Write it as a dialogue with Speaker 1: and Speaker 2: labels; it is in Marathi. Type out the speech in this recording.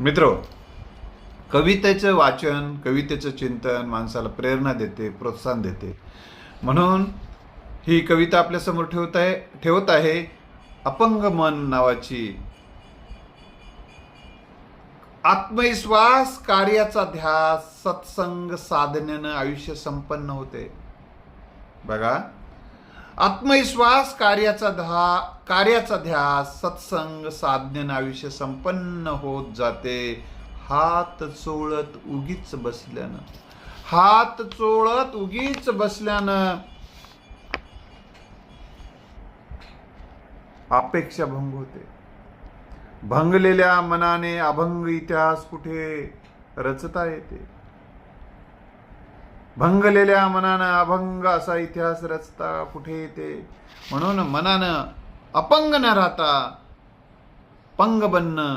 Speaker 1: मित्र कवितेचं वाचन कवितेचं चिंतन माणसाला प्रेरणा देते प्रोत्साहन देते. म्हणून ही कविता आपल्यासमोर ठेवत आहे ठेवत आहे अपंग मन नावाची. आत्मविश्वास कार्याचा ध्यास सत्संग साधनेनं आयुष्य संपन्न होते. बघा आत्मविश्वास कार्याचा धा कार्याचा ध्यास सत्संग साधनेनं आयुष्य संपन्न होत जाते. हात चोळत उगीच बसल्यानं. हात चोळत उगीच बसल्यानं अपेक्षा भंग होते. भंगलेल्या मनाने अभंग इतिहास कुठे रचता येते? भंगलेल्या मनानं अभंग असा इतिहास रचता कुठे येते म्हणून मनानं अपंग न राहता पंग बनणं